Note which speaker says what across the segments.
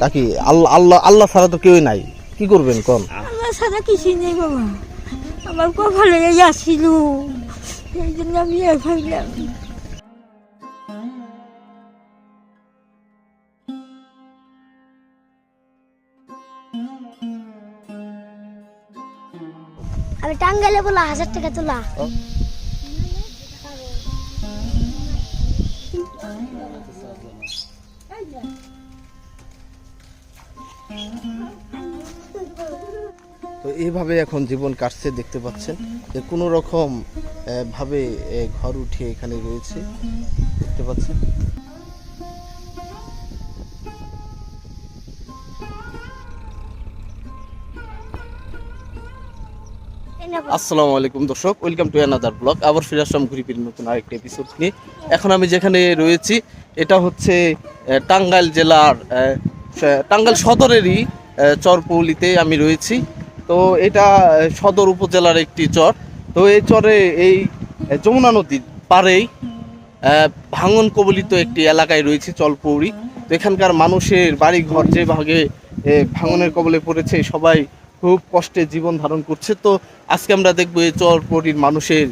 Speaker 1: কাকি, আল্লাহ আল্লাহ আল্লাহ ছাড়া তো কেউই নাই। কি করবেন, কোন?
Speaker 2: আমার সাথে কিছুই নেই বাবা। আমার কপালে এই জন্য আমি ভাবলাম
Speaker 3: আমি টাঙ্গাইলে বলা হাজার টাকা তোলা।
Speaker 1: তো এইভাবে এখন জীবন কাটছে, দেখতে পাচ্ছেন যে কোনো রকম ভাবে ঘর উঠিয়ে এখানে রয়েছে। দেখতে পাচ্ছেন? আসসালামু আলাইকুম দর্শক, ওয়েলকাম টু অ্যানাদার ব্লগ আবার ফিরে আসলাম ঘুরি ফিরে নতুন আরেকটা এপিসোড নিয়ে। এখন আমি যেখানে রয়েছি, এটা হচ্ছে টাঙ্গাইল জেলার টাঙ্গাইল সদরেরই চরপৌলিতে আমি রয়েছি। তো এটা সদর উপজেলার একটি চর। তো এই চরে এই যমুনা নদীর আহ, ভাঙন কবলিত একটি এলাকায় রয়েছে চলপৌরি তো এখানকার মানুষের বাড়ি ঘর যে ভাগে ভাঙনের কবলে পড়েছে সবাই খুব কষ্টে জীবন ধারণ করছে। তো আজকে আমরা দেখব এই চরপৌরির মানুষের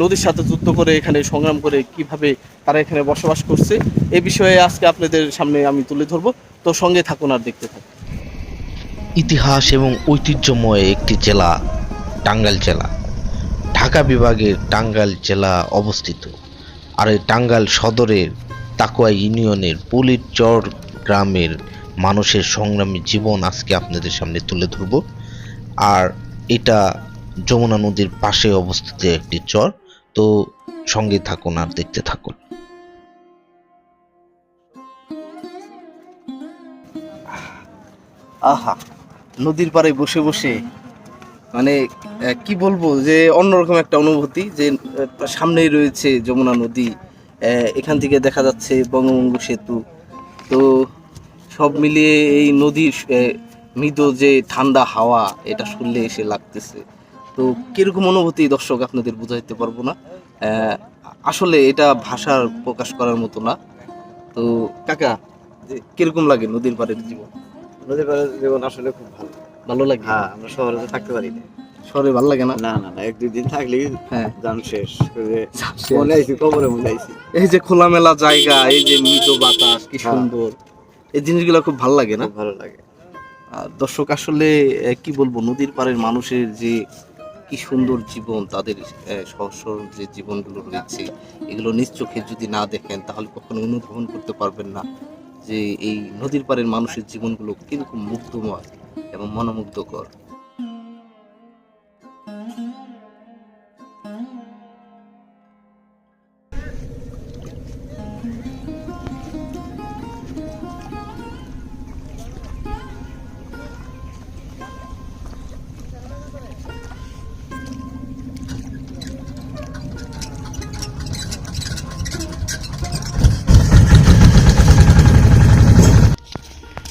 Speaker 1: নদীর সাথে যুদ্ধ করে এখানে সংগ্রাম করে কীভাবে তারা এখানে বসবাস করছে। এ বিষয়ে আজকে আপনাদের সামনে আমি তুলে ধরবো। তো সঙ্গে থাকুন আর দেখতে থাকুন।
Speaker 4: ইতিহাস এবং ঐতিহ্যময় একটি জেলা টাঙ্গাইল জেলা। ঢাকা বিভাগের টাঙ্গাইল জেলা অবস্থিত। আর এই টাঙ্গাইল সদরের তাকুয়া ইউনিয়নের পুলির চর গ্রামের মানুষের সংগ্রামী জীবন আজকে আপনাদের সামনে তুলে ধরব। আর এটা যমুনা নদীর পাশে অবস্থিত একটি চর। তো সঙ্গে থাকুন আর দেখতে থাকুন।
Speaker 1: আহা, নদীর পাড়ে বসে বসে মানে কি বলব, যে অন্যরকম একটা অনুভূতি, যে সামনেই রয়েছে যমুনা নদী এখান থেকে দেখা যাচ্ছে বঙ্গবঙ্গ সেতু। তো সব মিলিয়ে এই নদীর মৃদু যে ঠান্ডা হাওয়া, এটা শুনলে এসে লাগতেছে। তো কীরকম অনুভূতি, দর্শক, আপনাদের বোঝাইতে পারব না। আসলে এটা ভাষার প্রকাশ করার মতো না। তো কাকা কীরকম লাগে নদীর পাড়ের জীবন?
Speaker 5: নদীর পাড়ের জীবন আসলে খুব ভালো।
Speaker 1: ভালো লাগে?
Speaker 5: হ্যাঁ আমরা শহরে তো থাকতে পারি না।
Speaker 1: শহরে ভালো লাগে না?
Speaker 5: না না না এক দুই দিন থাকলে
Speaker 1: হ্যাঁ।
Speaker 5: যান শেষ। মনে আইছি কবরে মনে আইছি।
Speaker 1: এই যে খোলামেলা জায়গা এই যে মৃত বাতাস কি
Speaker 5: হ্যাঁ।
Speaker 1: সুন্দর। এই জিনিসগুলো খুব ভালো লাগে না?
Speaker 5: ভালো লাগে।
Speaker 1: আর দর্শক আসলে কি বলব নদীর পাড়ের মানুষের যে কি সুন্দর জীবন তাদের সরল যে জীবনগুলো রয়েছে এগুলো নিজ চোখে যদি না দেখেন তাহলে কখনো অনুধাবন করতে পারবেন না যে এই নদীর পাড়ের মানুষের জীবনগুলো কীরকম মুগ্ধময়। এবং মনোমুগ্ধকর।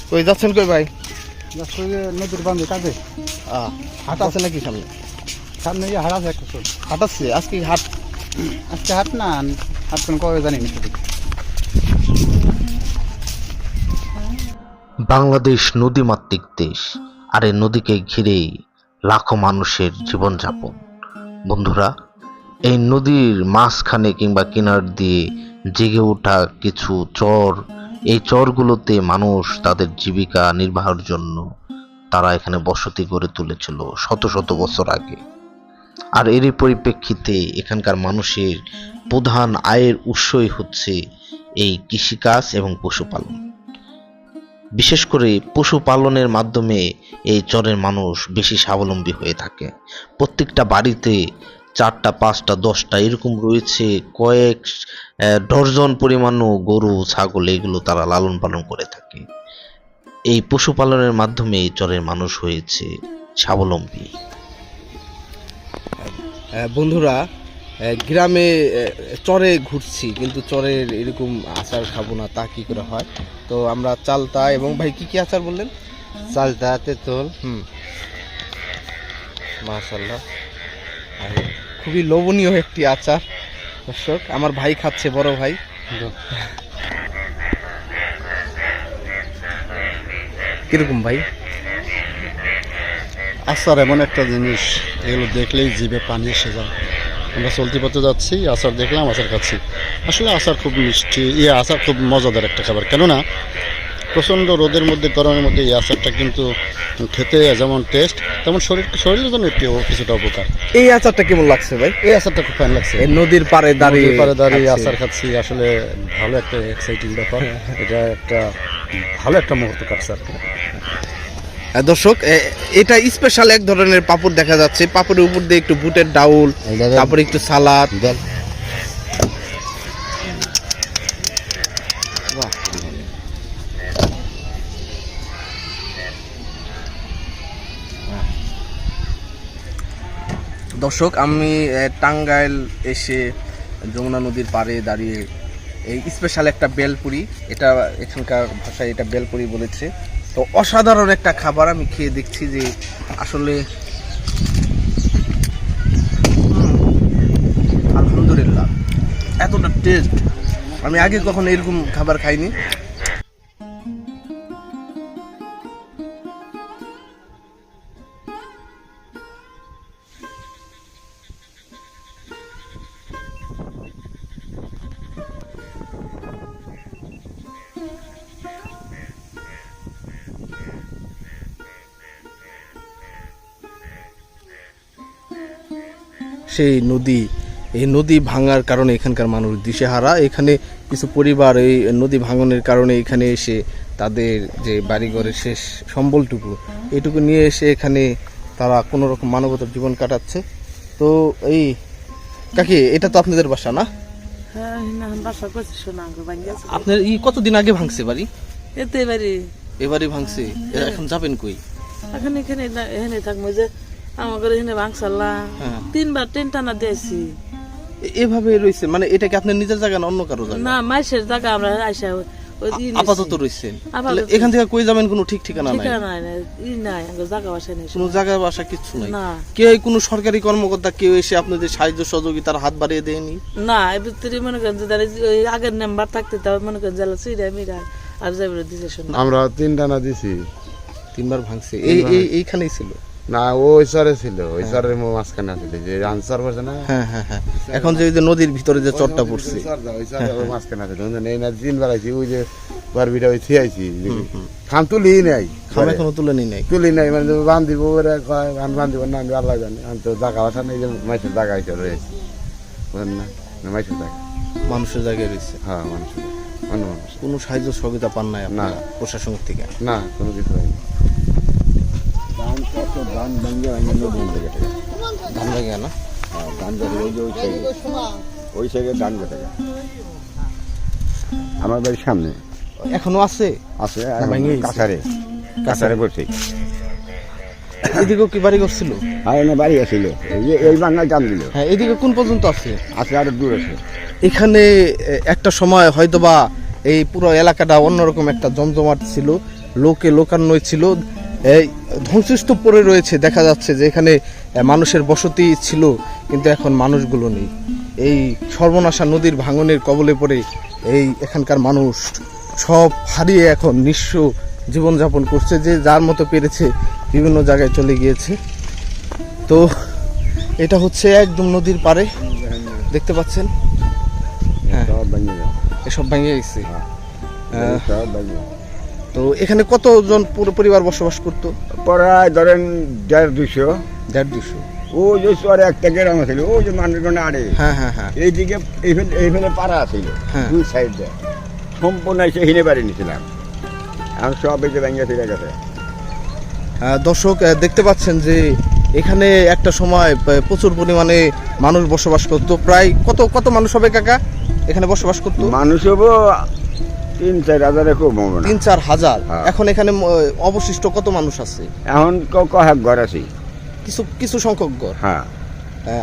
Speaker 1: কই যাচ্ছেন কই ভাই?
Speaker 6: নদীর বান্ধে কাঁদে।
Speaker 1: হাট আছে নাকি সামনে?
Speaker 6: সামনে গিয়ে হাট আছে একটা
Speaker 1: হাট আছে আজকে হাট
Speaker 6: আজকে হাট না হাট কোন কবে জানি না
Speaker 4: বাংলাদেশ নদীমাতৃক দেশ আর এই নদীকে ঘিরেই লাখো মানুষের জীবনযাপন। বন্ধুরা এই নদীর মাঝখানে কিংবা কিনার দিয়ে জেগে ওঠা কিছু চর এই চরগুলোতে মানুষ তাদের জীবিকা নির্বাহের জন্য তারা এখানে বসতি গড়ে তুলেছিল শত শত বছর আগে। আর এরই পরিপ্রেক্ষিতে এখানকার মানুষের প্রধান আয়ের উৎসই হচ্ছে এই কৃষিকাজ এবং পশুপালন। বিশেষ করে পশুপালনের মাধ্যমে এই চরের মানুষ বেশি স্বাবলম্বী হয়ে থাকে। প্রত্যেকটা বাড়িতে চারটা পাঁচটা দশটা এরকম রয়েছে। কয়েক আহ, ডর্জন পরিমাণও গরু ছাগল এগুলো তারা লালন পালন করে থাকে। এই পশুপালনের মাধ্যমে চরের মানুষ হয়েছে স্বাবলম্বী।
Speaker 1: বন্ধুরা গ্রামে চরে ঘুরছি কিন্তু চরের এরকম আচার খাব না তা কি করে হয়? তো আমরা চালতা এবং ভাই কি কি আচার বললেন?
Speaker 7: চালতা তেঁতুল।
Speaker 1: হুম। মাশাল্লাহ আর খুবই লোভনীয় একটি আচার। দর্শক, আমার ভাই খাচ্ছে, বড় ভাই। কীরকম ভাই?
Speaker 6: আচার এমন একটা জিনিস, এগুলো দেখলেই জিভে পানি এসে যায়। আমরা চলতি পথে যাচ্ছি, আচার দেখলাম, আচার খাচ্ছি। আসলে আচার খুব মিষ্টি ইয়ে আচার খুব মজাদার একটা খাবার। কেননা প্রচণ্ড রোদের মধ্যে গরমের মধ্যে এই আচারটা কিন্তু খেতে যেমন টেস্ট তেমন শরীর শরীরের জন্য একটু কিছুটা উপকার।
Speaker 1: এই আচারটা কেমন লাগছে ভাই?
Speaker 6: এই আচারটা খুব ফাইন লাগছে।
Speaker 1: নদীর পাড়ে দাঁড়িয়ে
Speaker 6: পাড়ে দাঁড়িয়ে আচার খাচ্ছি আসলে ভালো একটা এক্সাইটিং ব্যাপার। এটা একটা ভালো একটা মুহূর্ত কাটছে আর কি।
Speaker 1: দর্শক এটা স্পেশাল এক ধরনের পাপড় দেখা যাচ্ছে। পাপড়ের উপর দিয়ে একটু বুটের ডাউল তারপরে একটু সালাদ। দর্শক, আমি টাঙ্গাইল এসে যমুনা নদীর পাড়ে দাঁড়িয়ে এই স্পেশাল একটা বেলপুরি, এটা এখানকার ভাষায় এটা বেলপুরি বলেছে। তো অসাধারণ একটা খাবার আমি খেয়ে দেখছি যে আসলে আলহামদুলিল্লাহ, এতটা টেস্ট আমি আগে কখনো এরকম খাবার খাইনি। সেই নদী এই নদী ভাঙার কারণে এখানকার মানুষ দিশেহারা। এখানে কিছু পরিবার এই নদী ভাঙনের কারণে এখানে এসে তাদের যে বাড়িঘরের শেষ সম্বলটুকু এটুকু নিয়ে এসে এখানে তারা কোনো রকম মানবতার জীবন কাটাচ্ছে। তো এই কাকি এটা তো আপনাদের বাসা না?
Speaker 8: হ্যাঁ
Speaker 1: আপনার ই কতদিন আগে ভাঙছে বাড়ি?
Speaker 8: এতে এবারে
Speaker 1: এবারে ভাঙছে এখন যাবেন কই?
Speaker 8: এখন এখানে এখানে থাকব যে আমাদের এখানে
Speaker 1: হ্যাঁ।
Speaker 8: তিনবার ট্রেন টানা দিয়েছি।
Speaker 1: এভাবে রয়েছে মানে এটা কি আপনার নিজের জায়গা না অন্য কারও জায়গা?
Speaker 8: না মাইসের জায়গা আমরা আইসা।
Speaker 1: আপাতত রয়েছেন এখান থেকে কই যাবেন? কোনো ঠিক ঠিকানা নাই?
Speaker 8: জায়গা বাসা
Speaker 1: কোনো জায়গা বাসা কিচ্ছু নাই? কেউ কোনো সরকারি কর্মকর্তা কেউ এসে আপনাদের সাহায্য সহযোগিতার হাত বাড়িয়ে দেয়নি?
Speaker 8: না এর ভিতরে মনে করেন যে ওই আগের নাম্বার থাকতে তাও মনে করেন জেলা মিরা আর যাবে দিছে
Speaker 9: আমরা তিন টানা দিছি।
Speaker 1: তিনবার ভাঙছে। এই এই এইখানেই ছিল?
Speaker 9: না ওই চরে ছিল ওই চরের মাঝখানে আছিল যে আনসার করছে না।
Speaker 1: হ্যাঁ হ্যাঁ হ্যাঁ। এখন যে ওই নদীর ভিতরে যে চরটা পড়ছে।
Speaker 9: ওই চরটা, ওই মাঝখানে আছিল বুঝলেন? এই না দিন বেড়াইছি ওই যে বারবিটা ওই থিয়াইছি খান তুলি নাই।
Speaker 1: খাম এখনও তুলে নি নাই।
Speaker 9: তুলি নাই মানে বান্ধিব ওরা কয় বান বান্ধিব না আমি আল্লাহ জানি। আমি তো জাগা বাসা নেই যে মাইসের জায়গা হিসেবে রয়েছে বুঝলেন না? না মাইসের জায়গা
Speaker 1: মানুষের জায়গায় রয়েছে।
Speaker 9: হ্যাঁ মানুষের অন্য মানুষ
Speaker 1: কোনো সাহায্য সহযোগিতা পান নাই
Speaker 9: না।
Speaker 1: প্রশাসন থেকে?
Speaker 9: না কোনো কিছু হয়নি
Speaker 1: ধান ভেঙে না?
Speaker 5: ওই সাইডে। ধান কেটে আমার বাড়ির সামনে।
Speaker 1: এখনও আছে?
Speaker 5: আছে
Speaker 1: না।
Speaker 5: কাছারে কাছারে বসে
Speaker 1: এদিকেও কি বাড়ি করছিল?
Speaker 5: আর এনে বাড়ি আছিল এই বাংলায় টান দিল।
Speaker 1: হ্যাঁ এদিকে কোন পর্যন্ত আছে?
Speaker 5: আছে আরও দূর আছে।
Speaker 1: এখানে একটা সময় হয়তোবা এই পুরো এলাকাটা অন্যরকম একটা জমজমাট ছিল। লোকে লোকান্বয় ছিল। এই ধ্বংসস্তূপ পড়ে রয়েছে দেখা যাচ্ছে যে এখানে মানুষের বসতি ছিল কিন্তু এখন মানুষগুলো নেই। এই সর্বনাশা নদীর ভাঙনের কবলে পড়ে এই এখানকার মানুষ সব হারিয়ে এখন নিঃস্ব জীবনযাপন করছে যে যার মতো পেরেছে বিভিন্ন জায়গায় চলে গিয়েছে। তো এটা হচ্ছে একদম নদীর পাড়ে দেখতে পাচ্ছেন? হ্যাঁ।
Speaker 5: সব
Speaker 1: এসব ভেঙে গেছে।
Speaker 5: ভেঙে
Speaker 1: তো এখানে কতজন পুরো পরিবার বসবাস করতো?
Speaker 5: প্রায় ধরেন দেড় দুশো।
Speaker 1: দেড় দুশো।
Speaker 5: ওই যে চরে একটা গ্রাম ছিল ওই যে মানুষজন আড়ে।
Speaker 1: হ্যাঁ হ্যাঁ হ্যাঁ।
Speaker 5: এইদিকে এইখানে পাড়া ছিল
Speaker 1: হ্যাঁ।
Speaker 5: দুই সাইডে। সম্পূর্ণ এসে হিনে বাড়ি নিয়েছিলাম। এখন সব এই যে ফিরে গেছে।
Speaker 1: দর্শক দেখতে পাচ্ছেন যে এখানে একটা সময় প্রচুর পরিমাণে মানুষ বসবাস করতো। প্রায় কত কত মানুষ হবে কাকা? এখানে বসবাস করতো?
Speaker 5: মানুষ হব তিন চার হাজারে খুব হবে না।
Speaker 1: তিন চার হাজার?
Speaker 5: হ্যাঁ।
Speaker 1: এখন এখানে অবশিষ্ট কত মানুষ আছে?
Speaker 5: এখন ক- কয়েক ঘর আছে।
Speaker 1: কিছু কিছু সংখ্যক ঘর?
Speaker 5: হ্যাঁ।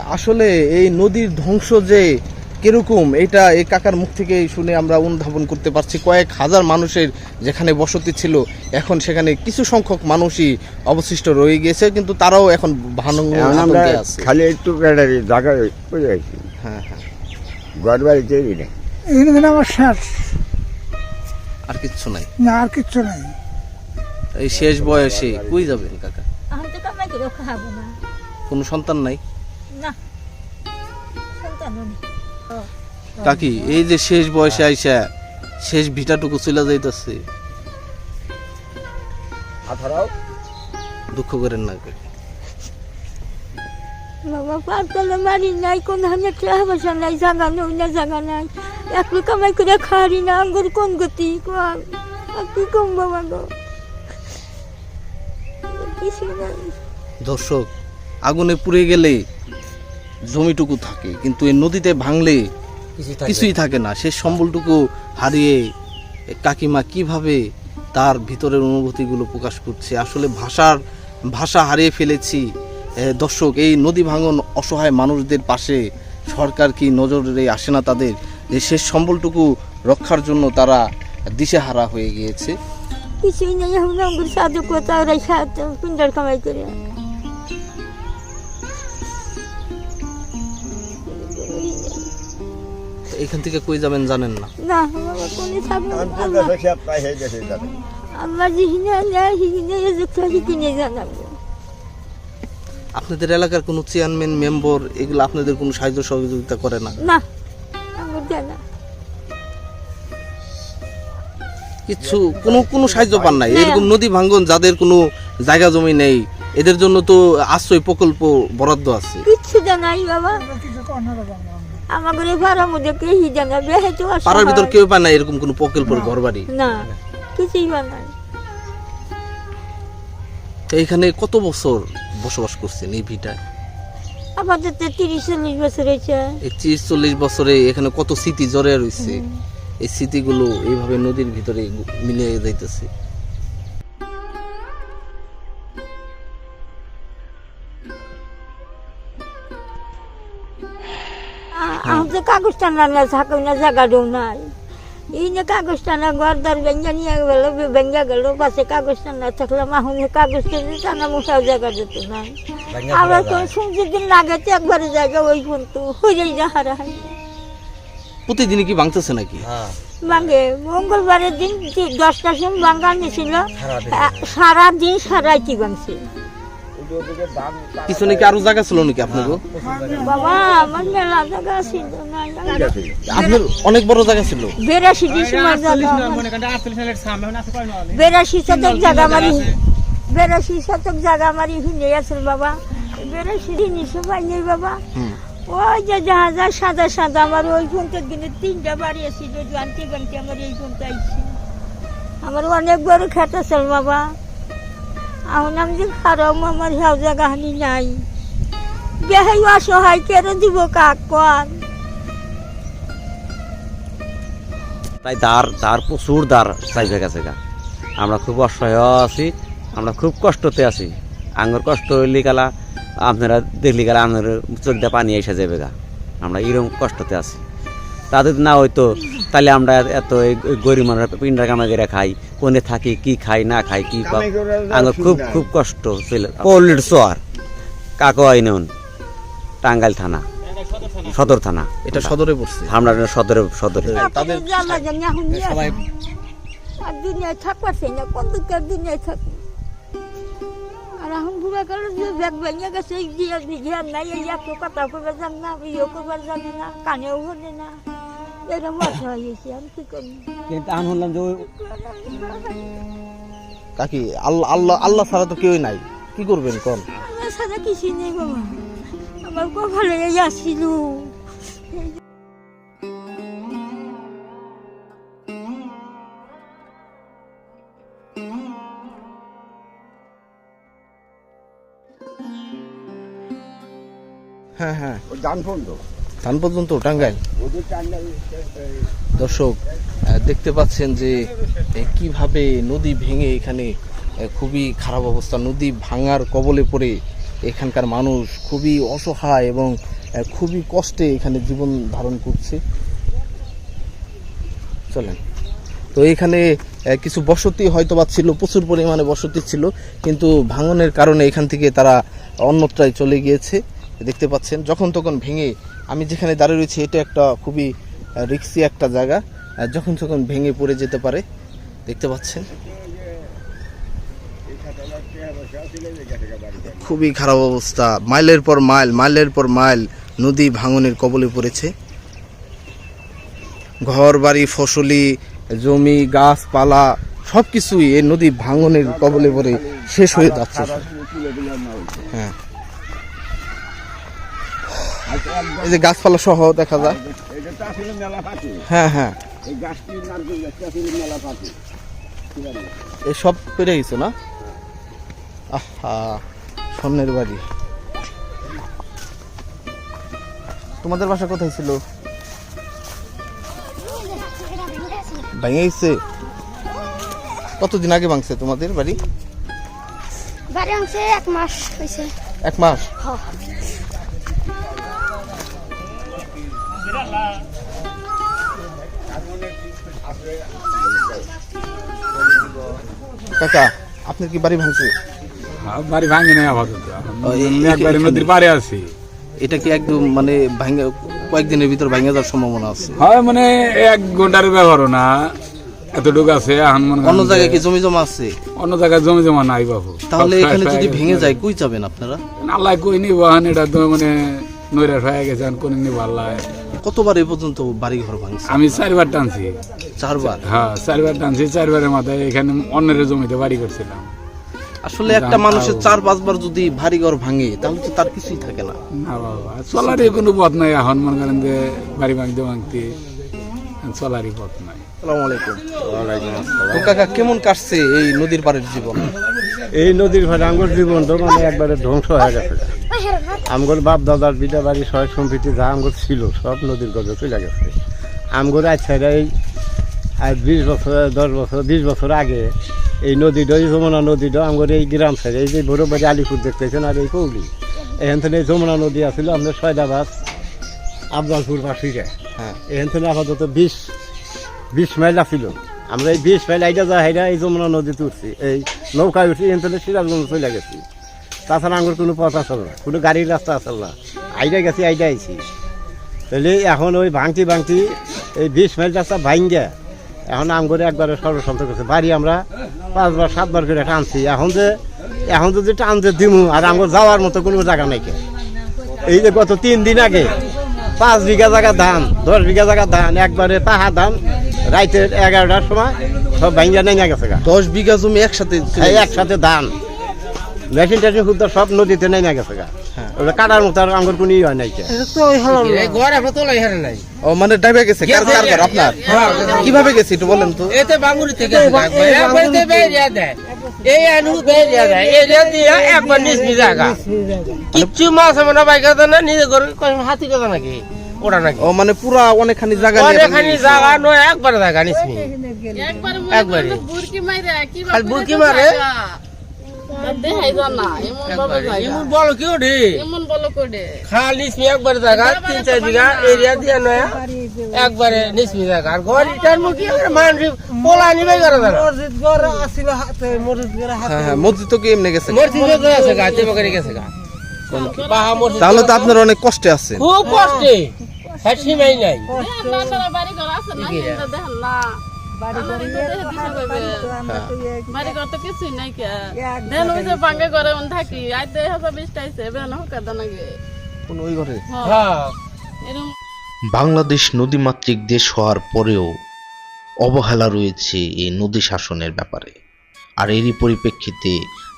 Speaker 1: আসলে এই নদীর ধ্বংস যে কীরকম এটা এই কাকার মুখ থেকে শুনে আমরা অনুধাবন করতে পারছি। কয়েক হাজার মানুষের যেখানে বসতি ছিল এখন সেখানে কিছু সংখ্যক মানুষই অবশিষ্ট রয়ে গিয়েছে কিন্তু তারাও এখন
Speaker 5: খালি একটু ক্যাডারি জায়গা বুঝে গেছি
Speaker 1: হ্যাঁ হ্যাঁ।
Speaker 5: ঘর বাড়ি তৈরি নেই।
Speaker 2: এখানে আমার শেষ
Speaker 1: আর কিচ্ছু নাই?
Speaker 2: না আর কিচ্ছু নাই।
Speaker 1: এই শেষ বয়সে কই যাবেন কাকা?
Speaker 2: আমি তো কামাই করে খাব না।
Speaker 1: কোনো সন্তান নাই?
Speaker 2: না সন্তান নেই।
Speaker 1: কাকি এই যে শেষ বয়সে আইসা শেষ ভিটাটুকু চলে যাইতেছে। দুঃখ করেন না কাকি।
Speaker 2: বাবা পাঁচতলা বাড়ি নাই কোন হানে টাকা পয়সা নাই জাগা নই না জাগা নাই একটু কামাই করে খাওয়ারি না আঙ্গুর কোন গতি কোন কি কম বাবা গো
Speaker 1: দর্শক আগুনে পুড়ে গেলে জমিটুকু থাকে কিন্তু এই নদীতে ভাঙলে কিছুই থাকে না। সে সম্বলটুকু হারিয়ে কাকিমা কীভাবে তার ভিতরের অনুভূতিগুলো প্রকাশ করছে? আসলে ভাষার ভাষা হারিয়ে ফেলেছি। দর্শক এই নদী ভাঙন অসহায় মানুষদের পাশে সরকার কি নজরে আসে না তাদের? যে শেষ সম্বলটুকু রক্ষার জন্য তারা দিশেহারা হয়ে গিয়েছে।
Speaker 2: কিছুই নেই সাধু কোথা ওরাই খাওয়াতে পিন্ডার কামাই করে।
Speaker 1: এখান থেকে কই যাবেন জানেন না?
Speaker 2: না আল্লাহ। যেখানে যুক্ত সেখানে জানাব।
Speaker 1: আপনাদের এলাকার কোনো চেয়ারম্যান মেম্বার এগুলো আপনাদের কোনো সাহায্য সহযোগিতা করে না?
Speaker 2: না
Speaker 1: কিছু কোনো কোনো সাহায্য পান নাই?
Speaker 2: না।
Speaker 1: এরকম নদী ভাঙ্গন যাদের কোনো জায়গা জমি নেই এদের জন্য তো আশ্রয় প্রকল্প বরাদ্দ আছে।
Speaker 2: কিচ্ছু জানাই বাবা। আমার ঘরে ভাড়া মধ্যে কে হি জানাবে হয়তো
Speaker 1: পাড়ার ভিতর কেউ পায় না এরকম কোনো প্রকল্পের ঘর বাড়ি
Speaker 2: না কিছুই বানাই
Speaker 1: তো এখানে কত বছর বসবাস করছেন এই ভিটায়?
Speaker 2: আমাদের তো তিরিশ চল্লিশ বছর হয়েছে।
Speaker 1: এই ত্রিশ চল্লিশ বছরে এখানে কত স্মৃতি জড়ে রয়েছে এই স্মৃতিগুলো এইভাবে নদীর ভিতরে মিলে যাইতেছে।
Speaker 2: আমাদের কাগজ টানা না থাকে না জায়গাটাও নাই। এই না কাগজ টানা ঘর দর ভেঙ্গা নিয়ে গেল ভেঙ্গা গেল পাশে কাগজ টানা থাকলাম এখন কাগজ টেনে মশাও জায়গা যেত না আবার কোন সূর্যের দিন লাগাতে একবারে জায়গা ওই পর্যন্ত হয়ে যায় হারা হয়
Speaker 1: প্রতিদিনই কি ভাঙতেছে নাকি
Speaker 2: ভাঙে মঙ্গলবারের দিন যে- দশটার সময় ভাঙ্গা নিয়েছিল সারা দিন সারাইটি ভাঙছে
Speaker 1: পিছনে কি আরও জায়গা ছিল নাকি আপনাকে
Speaker 2: বাবা আমার মেলা জায়গা ছিল না
Speaker 1: আপনার অনেক বড় জায়গা ছিল।
Speaker 2: বেরাশি বেরাশি শতক জায়গা মারি। বেরাশি শতক জায়গা মারি হিনে আছে বাবা। বেরাশি জিনিস পাই নেই বাবা। ওই যে জাহাজা সাদা সাদা আমার ওই ফোনটা দিনে তিনটা বাড়ি আসছিল জানতে জানতে আমার এই ফোনটা আইছি। আমার অনেক বড় খেত আছে বাবা। এখন আমি যে খারাপ আমার হেউ জায়গা নাই। বেহাই অসহায় কেন দিব কাক কন?
Speaker 10: তাই দার দার প্রচুর দার চাইবে গেছে গা আমরা খুব অসহায় আছি, আমরা খুব কষ্টতে আছি। আঙ্গুর কষ্ট হইলে গেলা আপনারা দেখলি গেলা আপনার চোখ দিয়ে পানি এসে যাবে গা। আমরা এরকম কষ্টতে আছি। তাদের না হয়তো তাহলে আমরা এত এই গরিব মানুষ পিন্ডা কামাই করে খাই কোনে থাকি কি খাই না খাই কি আঙ্গুর খুব খুব কষ্ট ছিল। পল্লির সোয়ার কাকো আইনুন টাঙ্গাইল থানা সদর থানা।
Speaker 1: এটা সদরে পড়ছে।
Speaker 10: আমরা সদরে সদরে।
Speaker 1: তাদের সবাই
Speaker 2: না কত দুঃখের দুনিয়ায় থাক আর এখন বুড়া কাল যে ব্যাগ ভেঙে গেছে দিয়ে জ্ঞান নাই এই এত কথা করবে জান না ইয়ে করবার জানে না কানেও শোনে না। এরকম মশা হয়ে গেছে আমি কি করি
Speaker 10: কিন্তু আমি শুনলাম যে
Speaker 1: কাকি আল্লাহ আল্লাহ আল্লাহ ছাড়া তো কেউই নাই। কি করবেন কোন?
Speaker 2: আমার সাথে কিছু নেই বাবা। আমার কপালে এই আসছিল
Speaker 1: হ্যাঁ হ্যাঁ।
Speaker 5: ও জান ফোন তো
Speaker 1: ধান পর্যন্ত টাঙ্গাইল। দর্শক দেখতে পাচ্ছেন যে কীভাবে নদী ভেঙে এখানে খুবই খারাপ অবস্থা। নদী ভাঙার কবলে পড়ে এখানকার মানুষ খুবই অসহায় এবং খুবই কষ্টে এখানে জীবন ধারণ করছে। চলেন। তো এখানে কিছু বসতি হয়তো বা ছিল, প্রচুর পরিমাণে বসতি ছিল, কিন্তু ভাঙনের কারণে এখান থেকে তারা অন্যত্রায় চলে গিয়েছে। দেখতে পাচ্ছেন, যখন তখন ভেঙে আমি যেখানে দাঁড়িয়ে রয়েছি, এটা একটা খুবই রিক্সি একটা জায়গা। যখন তখন ভেঙে পড়ে যেতে পারে। দেখতে পাচ্ছেন। খুবই খারাপ অবস্থা। মাইলের পর মাইল, মাইলের পর মাইল নদী ভাঙনের কবলে পড়েছে। ঘর, বাড়ি, ফসলি, জমি, গাছপালা সব কিছুই এই নদী ভাঙনের কবলে পড়ে শেষ হয়ে যাচ্ছে। হ্যাঁ। এই যে গাছপালা সহ দেখা যায়। হ্যাঁ হ্যাঁ।
Speaker 5: এই
Speaker 1: সব পেরে গেছে না? আহা স্বর্ণের বাড়ি। তোমাদের বাসা কোথায় ছিল? ভেঙে গেছে কতদিন আগে ভাঙছে তোমাদের বাড়ি?
Speaker 3: বাড়ি এক মাস হয়েছে।
Speaker 1: এক মাস? কাকা আপনার কি বাড়ি ভাঙছে?
Speaker 11: বাড়ি ভাঙে নাই আপাতত। একবারে নদীর পারে আছি।
Speaker 1: এটা কি একদম মানে ভাঙে কয়েকদিনের ভিতর ভেঙে যাওয়ার সম্ভাবনা আছে?
Speaker 11: হয় মানে এক ঘণ্টার ব্যবহারও না। এতটুকু আছে মনে
Speaker 1: অন্য জায়গায় কি জমি জমা আছে?
Speaker 11: অন্য জায়গায় জমি জমা নাই বাবু
Speaker 1: তাহলে এখানে যদি ভেঙে যায় কই যাবেন আপনারা?
Speaker 11: আল্লাহ কই নিব এটা তো মানে নৈরাশ হয়ে গেছে কোন নিব আল্লাহ।
Speaker 1: কতবার এ পর্যন্ত বাড়ি ঘর ভাঙছে?
Speaker 11: আমি চারবার টানছি।
Speaker 1: চারবার?
Speaker 11: হ্যাঁ চারবার টানছি চারবারের মাথায় এখানে অন্যের জমিতে বাড়ি করছিলাম।
Speaker 1: আসলে একটা মানুষের চার পাঁচবার যদি ভারী ঘর ভাঙে তাহলে তো তার কিছুই থাকে না।
Speaker 11: না বাবা চলারই কোনো পথ নাই এখন মনে করেন যে বাড়ি ভাঙতে ভাঙতে চলারই পথ নাই।
Speaker 1: আসসালামু আলাইকুম। তো কাকা কেমন কাটছে এই নদীর পাড়ের জীবন?
Speaker 9: এই নদীর ভাড়া আমগর জীবন তো মানে একবারে ধ্বংস হয়ে গেছে। আমগর বাপ দাদার বিটা বাড়ি সয় সম্পত্তি যা আমগর ছিল সব নদীর গজে চলে গেছে। আমগর আচ্ছা এই আজ বিশ বছর দশ বছর বিশ বছর আগে এই নদীটা এই যমুনা নদীটা আমগর এই গ্রাম সাইডে এই যে বড় বাড়ি আলিপুর দেখতেছেন আর এই কৌলি। এখান থেকে যমুনা নদী আছিল আমাদের সয়দাবাদ আবদালপুর পাশিরে
Speaker 1: হ্যাঁ।
Speaker 9: এখান থেকে আপাতত বিশ বিশ মাইল আছিল। আমরা এই বিশ মাইল আইডা যা হাইডা এই যমুনা নদীতে উঠছি এই নৌকায় উঠছি এখান থেকে সিরাজগঞ্জ চলে গেছি। তাছাড়া আমার কোনো পথ আসল না কোনো গাড়ির রাস্তা আসল না। আইডা গেছি আইডা আইছি। তাহলে এখন ওই ভাঙতি ভাঙতি এই বিশ মাইল রাস্তা ভাঙ্গা এখন আম করে একবারে সর্বসন্ত করছে। বাড়ি আমরা পাঁচবার সাতবার করে টানছি। এখন যে এখন যদি টানতে দিমু আর আমার যাওয়ার মতো কোনো জায়গা নাই কে। এই যে গত তিন দিন আগে পাঁচ বিঘা জায়গা ধান দশ বিঘা জায়গা ধান একবারে তাহা ধান রাইতের এগারোটার সময় সব ভাঙ্গা নেই গেছে
Speaker 1: দশ বিঘা জমি একসাথে গেছে।
Speaker 9: একসাথে ধান। মেশিন টেশিন খুব সব নদীতে নেই গেছে গা।
Speaker 1: হ্যাঁ।
Speaker 9: ওটা কাটার মতো আর আঙ্গুর কোনো হয় নাই।
Speaker 1: ও মানে ডাইবে গেছে কার কার ঘর আপনার? কীভাবে গেছে একটু বলেন তো।
Speaker 8: এতে থেকে একবারে এই আনু বেরিয়ে দেয়। এরিয়া দিয়ে একবার নিসমি জায়গা। কিচ্ছু মাছ মানে বাইক না নিজে করে হাতি কথা নাকি? ওটা নাকি?
Speaker 1: ও মানে পুরা অনেকখানি জায়গা
Speaker 8: অনেকখানি জায়গা নয় একবার জায়গা নিসমি একবারে খালি বুরকি মারে। এমন বলো কি ওঠে খালি নিসমি একবার জায়গা তিন চার বিঘা এরিয়া দিয়ে নয় একবারে নিসমি জায়গা আর ঘর ইটার মুখি মানুষ পোলা নিবে করে জানা
Speaker 1: হ্যাঁ হ্যাঁ মসজিদ তো কি এমনি গেছে
Speaker 8: মসজিদে তো আছে গেছে গা।
Speaker 1: তাহলে তো আপনার অনেক কষ্টে আছে।
Speaker 8: খুব কষ্টে। হ্যাঁ সীমাই নাই।
Speaker 2: বাড়ি কত কিছুই নাই কে। দেন ওই যে ভাঙ্গে করে থাকি আইতে হাজার বিশ টাইছে বেন হোক নাকি
Speaker 1: কোন ওই ঘরে?
Speaker 8: হ্যাঁ।
Speaker 4: বাংলাদেশ নদীমাতৃক দেশ হওয়ার পরেও অবহেলা রয়েছে এই নদী শাসনের ব্যাপারে। আর এরই পরিপ্রেক্ষিতে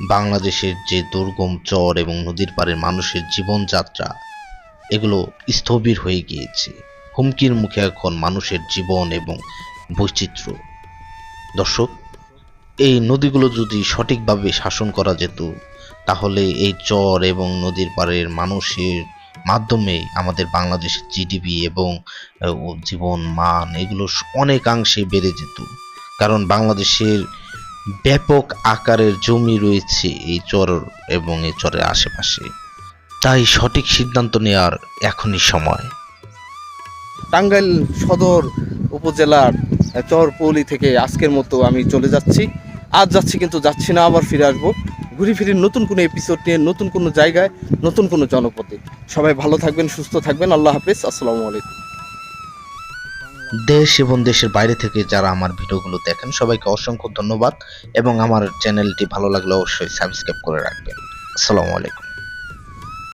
Speaker 4: বাংলাদেশের যে দুর্গম চর এবং নদীর পাড়ের মানুষের জীবনযাত্রা এগুলো স্থবির হয়ে গিয়েছে। হুমকির মুখে এখন মানুষের জীবন এবং বৈচিত্র্য। দর্শক, এই নদীগুলো যদি সঠিকভাবে শাসন করা যেত, তাহলে এই চর এবং নদীর পাড়ের মানুষের মাধ্যমে আমাদের বাংলাদেশের জিডিপি এবং জীবন মান এগুলো অনেকাংশে বেড়ে যেত। কারণ বাংলাদেশের ব্যাপক আকারের জমি রয়েছে এই চর এবং এই চরের আশেপাশে। তাই সঠিক সিদ্ধান্ত নেওয়ার এখনই সময়।
Speaker 1: টাঙ্গাইল সদর উপজেলার চরপৌলি থেকে আজকের মতো আমি চলে যাচ্ছি। আজ যাচ্ছি কিন্তু যাচ্ছি না, আবার ফিরে আসব। ঘুরে ফিরে নতুন কোনো এপিসোড নিয়ে, নতুন কোনো জায়গায়, নতুন কোনো জনপদে। সবাই ভালো থাকবেন, সুস্থ থাকবেন। আল্লাহ হাফেজ। আসসালামু আলাইকুম।
Speaker 4: দেশ এবং দেশের বাইরে থেকে যারা আমার ভিডিওগুলো দেখেন, সবাইকে অসংখ্য ধন্যবাদ এবং আমার চ্যানেলটি ভালো লাগলে অবশ্যই সাবস্ক্রাইব করে রাখবেন। আসসালামু আলাইকুম।